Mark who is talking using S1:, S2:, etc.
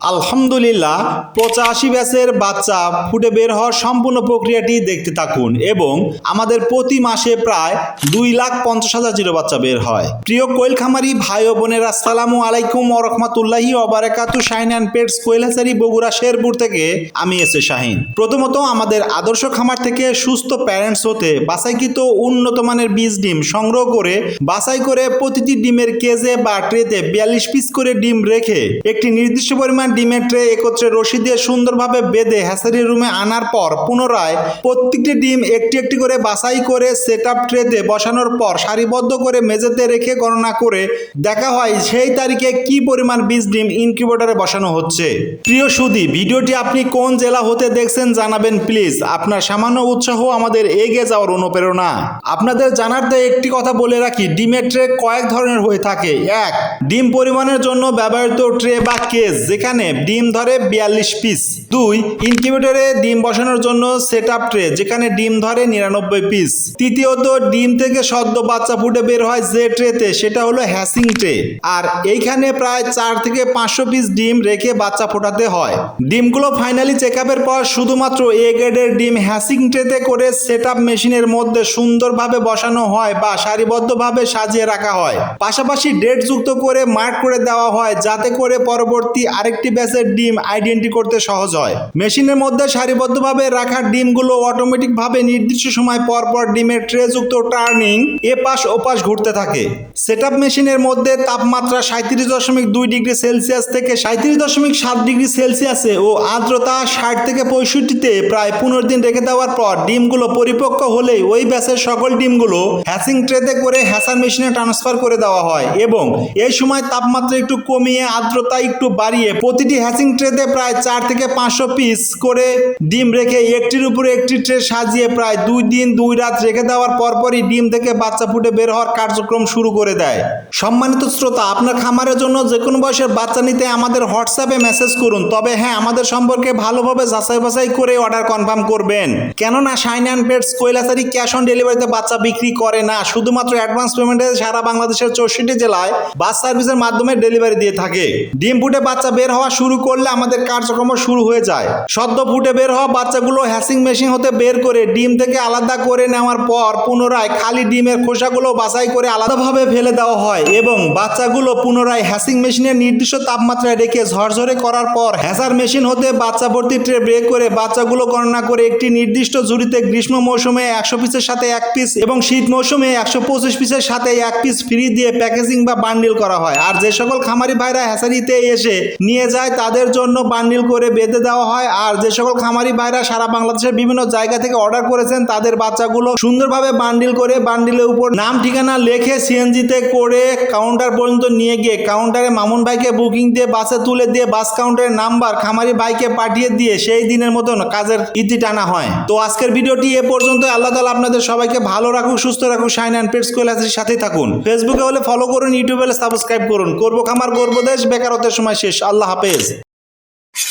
S1: আলহামদুলিল্লাহ, পঁচাশি ব্যাচের বাচ্চা ফুটে বের হওয়ার সম্পূর্ণ প্রক্রিয়াটি দেখতে থাকুন এবং আমাদের প্রতি মাসে প্রায় দুই লাখ পঞ্চাশ হাজার জিরো বাচ্চা বের হয়। প্রিয় কোয়েল খামারি ভাই ও বোনের, আসসালামু আলাইকুম ওরহমাতুল্লাহি অবারাকাতু শাহিন অ্যান্ড পেটস কোয়েল হাসারি বগুড়া শেরপুর থেকে আমি এসে শাহিন। প্রথমত, আমাদের আদর্শ খামার থেকে সুস্থ প্যারেন্টস হতে বাছাইকৃত উন্নত মানের বীজ ডিম সংগ্রহ করে, বাছাই করে প্রতিটি ডিমের কেজে বা ট্রেতে বিয়াল্লিশ পিস করে ডিম রেখে একটি নির্দিষ্ট পরিমাণ ডিমের ট্রে একত্রে রশি দিয়ে সুন্দরভাবে বেঁধে হ্যাসারি রুমে আনার পর পুনরায় প্রত্যেকটি ডিম একটি একটি করে বাছাই করে সেট আপ ট্রেতে বসানোর পর সারিবদ্ধ করে মেঝেতে রেখে গণনা করে দেখা হয় সেই তারিখে কি পরিমাণ বীজ ডিম ইনকিউবেটরে বসানো হচ্ছে। প্রিয় সুদী, ভিডিওটি আপনি কোন জেলা হতে দেখছেন জানাবেন প্লিজ। আপনার সামান্য উৎসাহ আমাদের এগিয়ে যাওয়ার অনুপ্রেরণা। আপনাদের জানার জানাতে একটি কথা বলে রাখি, ডিমের ট্রে কয়েক ধরনের হয়ে থাকে। এক, ডিম পরিমাণের জন্য ব্যবহৃত ট্রে বা কেস যেখানে ডিম ধরে বিয়াল্লিশ পিস দুই ইনকিউবেটরে ডিম বসানোর জন্য সেট আপ ট্রে যেখানে ডিম ধরে নিরানব্বই পিস তৃতীয়ত, ডিম থেকে সদ্য বাচ্চা ফুটে বের হয় যে ট্রেতে সেটা হলো হ্যাসিং ট্রে আর এইখানে প্রায় চার থেকে পাঁচশো পিস ডিম রেখে বাচ্চা ফোটাতে হয়। ডিমগুলো ফাইনালি চেক আপের পর শুধুমাত্র এ গ্রেডের ডিম হ্যাসিং ট্রেতে করে সেট আপ মেশিনের মধ্যে সুন্দরভাবে বসানো হয় বা সারিবদ্ধভাবে সাজিয়ে রাখা হয়। পাশাপাশি ডেট যুক্ত করে মার্ক করে দেওয়া হয়, যাতে করে পরবর্তী আরেকটি ব্যাচের ডিম আইডেন্টি করতে সহজ হয়। মেশিনের মধ্যে সারিবদ্ধভাবে রাখা ডিমগুলো অটোমেটিকভাবে নির্দিষ্ট সময় পর পর ডিমের ট্রেযুক্ত টার্নিং এ পাশ ও পাশ ঘুরতে থাকে। সেট মেশিনের মধ্যে তাপমাত্রা সাঁত্রিশ দশমিক দুই ডিগ্রি সেলসিয়াস থেকে সাঁত্রিশ দশমিক সাত ডিগ্রি সেলসিয়াসে ও আর্দ্রতা ষাট থেকে পঁয়ষট্টিতে প্রায় পনেরো দিন রেখে দেওয়ার পর ডিমগুলো পরিপক্ক হলেই ওই ব্যাসের সকল ডিমগুলো হ্যাসিং ট্রেতে করে হ্যাসার মেশিনে ট্রান্সফার করে দেওয়া হয় এবং এই সময় তাপমাত্রা একটু কমিয়ে আর্দ্রতা একটু বাড়িয়ে প্রতিটি হ্যাসিং ট্রেতে প্রায় চার থেকে পাঁচশো পিস করে ডিম রেখে একটির উপরে একটি ট্রে সাজিয়ে প্রায় দুই দিন, দুই রাত রেখে দেওয়ার পরপরই ডিম থেকে বাচ্চা ফুটে বের হওয়ার কার্যক্রম শুরু করে দেয়। সম্মানিত শ্রোতা, আপনার খামারের জন্য যে কোনো বয়সের বাচ্চা নিতে আমাদের হোয়াটসঅ্যাপে মেসেজ করুন। তবে হ্যাঁ আমাদের সম্পর্কে ভালোভাবে যাচাই বাছাই করে অর্ডার কনফার্ম করবেন। কেননা শাইন অ্যান্ড পেটস কৈলাসারি ক্যাশ অন ডেলিভারিতে বাচ্চা বিক্রি করে না। শুধুমাত্র অ্যাডভান্স পেমেন্টে সারা বাংলাদেশের চৌষট্টি জেলায় বাস সার্ভিসের মাধ্যমে ডেলিভারি দিয়ে থাকে। ডিম ফুটে বাচ্চা বের হওয়া শুরু করলে আমাদের কার্যক্রম শুরু হয়ে যায়। সদ্য ফুটে বের হওয়া বাচ্চাগুলো হ্যাসিং মেশিন হতে বের করে ডিম থেকে আলাদা করে নেওয়ার পর পুনরায় খালি ডিমের খোসাগুলো বাছাই করে আলাদাভাবে ফেলে দেওয়া হয় এবং বাচ্চাগুলো পুনরায় হ্যাসিং মেশিনের নির্দিষ্ট তাপমাত্রায় রেখে ঝরঝরে করার পর হ্যাসার মেশিন হতে বাচ্চা ভর্তি ট্রে ব্রেক করে বাচ্চাগুলো গণনা করে একটি নির্দিষ্ট ঝুড়িতে গ্রীষ্ম মৌসুমে একশো পিসের সাথে এক পিস এবং শীত মৌসুমে একশো পঁচিশ পিসের সাথে এক পিস ফ্রি দিয়ে প্যাকেজিং বা বান্ডিল করা হয়। আর যে সকল খামারি ভাইরা হ্যাসারিতে এসে নিয়ে যায়, তাদের জন্য বান্ডিল করে বেঁধে দেওয়া হয়। আর যে সকল খামারি ভাইরা সারা বাংলাদেশের বিভিন্ন জায়গা থেকে অর্ডার করেছেন, তাদের বাচ্চাগুলো সুন্দরভাবে বান্ডিল করে বান্ডিলের উপর নাম, ঠিকানা লেখে সিএনজিতে করে কাউন্টার পর্যন্ত নিয়ে গিয়ে, কাউন্টারে মামুন ভাইকে বুকিং দিয়ে, বাসে তুলে দিয়ে, বাস কাউন্টারের নাম্বার খামারি ভাইকে পাঠিয়ে দিয়ে সেই দিনের মতন কাজের ইতি টানা হয়। তো আজকের ভিডিওটি এ পর্যন্ত আল্লাহ তালা আপনাদের সবাইকে ভালো রাখুক, সুস্থ রাখুক। সাইন অ্যান্ড পেটস কৈলাসের সাথেই থাকুন। ফেসবুকে হলে ফলো করুন, ইউটিউবে হলে সাবস্ক্রাইব করুন। করব খামার গর্ব দেশ, বেকারত্বের সময় শেষ। আল্লাহ হাফেজ। Lapesa.